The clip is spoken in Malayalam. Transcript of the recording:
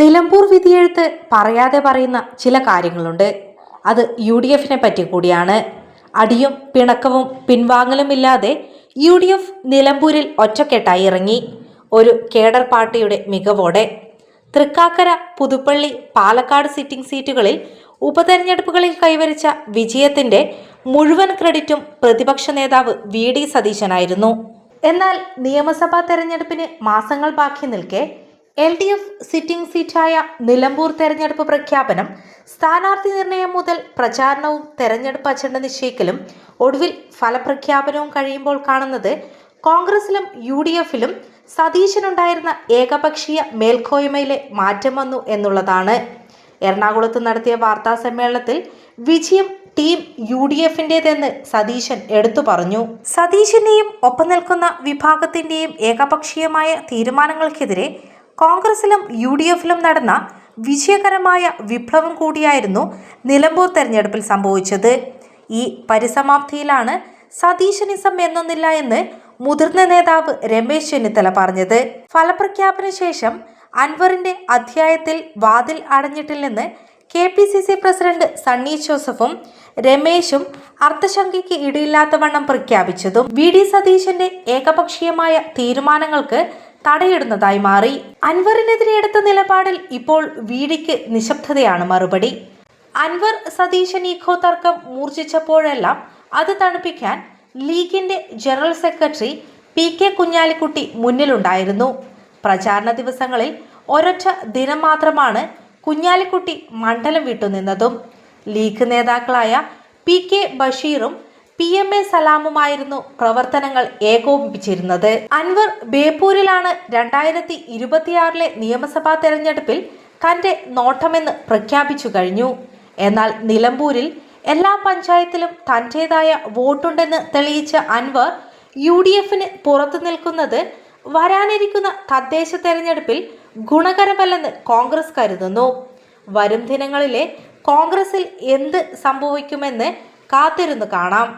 നിലമ്പൂർ വിധിയെഴുത്ത് പറയാതെ പറയുന്ന ചില കാര്യങ്ങളുണ്ട്. അത് യു ഡി എഫിനെ പറ്റി കൂടിയാണ്. അടിയും പിണക്കവും പിൻവാങ്ങലുമില്ലാതെ യു ഡി എഫ് നിലമ്പൂരിൽ ഒറ്റക്കെട്ടായി ഇറങ്ങി. ഒരു കേഡർ പാർട്ടിയുടെ മികവോടെ. തൃക്കാക്കര പുതുപ്പള്ളി പാലക്കാട് സിറ്റിംഗ് സീറ്റുകളിൽ ഉപതെരഞ്ഞെടുപ്പുകളിൽ കൈവരിച്ച വിജയത്തിന്റെ മുഴുവൻ ക്രെഡിറ്റും പ്രതിപക്ഷ നേതാവ് വി ഡി സതീശനായിരുന്നു. എന്നാൽ നിയമസഭാ തെരഞ്ഞെടുപ്പിന് മാസങ്ങൾ ബാക്കി നിൽക്കെ എൽ ഡി എഫ് സിറ്റിംഗ് സീറ്റായ നിലമ്പൂർ തെരഞ്ഞെടുപ്പ് പ്രഖ്യാപനം സ്ഥാനാർത്ഥി നിർണയം മുതൽ പ്രചാരണവും തെരഞ്ഞെടുപ്പ് അജണ്ട നിശ്ചയിക്കലും ഒടുവിൽ ഫലപ്രഖ്യാപനവും കഴിയുമ്പോൾ കാണുന്നത് കോൺഗ്രസിലും യു ഡി എഫിലും സതീശനുണ്ടായിരുന്ന ഏകപക്ഷീയ മേൽക്കോയ്മയിലെ മാറ്റം വന്നു എന്നുള്ളതാണ്. എറണാകുളത്ത് നടത്തിയ വാർത്താ സമ്മേളനത്തിൽ വിജയം ടീം യു ഡി എഫിന്റെതെന്ന് സതീശൻ എടുത്തു പറഞ്ഞു. സതീശന്റെയും ഒപ്പം നിൽക്കുന്ന വിഭാഗത്തിന്റെയും ഏകപക്ഷീയമായ തീരുമാനങ്ങൾക്കെതിരെ കോൺഗ്രസിലും യു ഡി എഫിലും നടന്ന വിജയകരമായ വിപ്ലവം കൂടിയായിരുന്നു നിലമ്പൂർ തെരഞ്ഞെടുപ്പിൽ സംഭവിച്ചത്. ഈ പരിസമാപ്തിയിലാണ് സതീശനിസം എന്നൊന്നില്ല എന്ന് മുതിർന്ന നേതാവ് രമേശ് ചെന്നിത്തല പറഞ്ഞത്. ഫലപ്രഖ്യാപന ശേഷം അൻവറിന്റെ അധ്യായത്തിൽ വാതിൽ അടഞ്ഞിട്ടില്ലെന്ന് K P C C president Sunny ജോസഫും രമേശും അർത്ഥശങ്കയ്ക്ക് ഇടയില്ലാത്തവണ്ണം പ്രഖ്യാപിച്ചതും. വി ഡി സതീശന്റെ ഏകപക്ഷീയമായ തീരുമാനങ്ങൾക്ക് തടയിടുന്നതായി മാറി. അൻവറിനെതിരെ എടുത്ത നിലപാടിൽ ഇപ്പോൾ വീടിക്ക് നിശബ്ദതയാണ് മറുപടി. അൻവർ സതീശൻ ഈഖോ തർക്കം മൂർച്ഛിച്ചപ്പോഴെല്ലാം അത് തണുപ്പിക്കാൻ ലീഗിന്റെ general secretary P K Kunhalikutty മുന്നിലുണ്ടായിരുന്നു. പ്രചാരണ ദിവസങ്ങളിൽ ഒരൊറ്റ ദിനം മാത്രമാണ് കുഞ്ഞാലിക്കുട്ടി മണ്ഡലം വിട്ടുനിന്നതും. ലീഗ് നേതാക്കളായ പി കെ ബഷീറും പി എം എ സലാമുമായിരുന്നു പ്രവർത്തനങ്ങൾ ഏകോപിപ്പിച്ചിരുന്നത്. അൻവർ ബേപ്പൂരിലാണ് രണ്ടായിരത്തി ഇരുപത്തിയാറിലെ നിയമസഭാ തെരഞ്ഞെടുപ്പിൽ തന്റെ നോട്ടമെന്ന് പ്രഖ്യാപിച്ചു കഴിഞ്ഞു. എന്നാൽ നിലമ്പൂരിൽ എല്ലാ പഞ്ചായത്തിലും തന്റേതായ വോട്ടുണ്ടെന്ന് തെളിയിച്ച അൻവർ യു ഡി എഫിന് പുറത്തു നിൽക്കുന്നത് വരാനിരിക്കുന്ന തദ്ദേശ തെരഞ്ഞെടുപ്പിൽ ഗുണകരമല്ലെന്ന് കോൺഗ്രസ് കരുതുന്നു. വരും ദിനങ്ങളിലെ കോൺഗ്രസിൽ എന്ത് സംഭവിക്കുമെന്ന് കാത്തിരുന്നു കാണാം.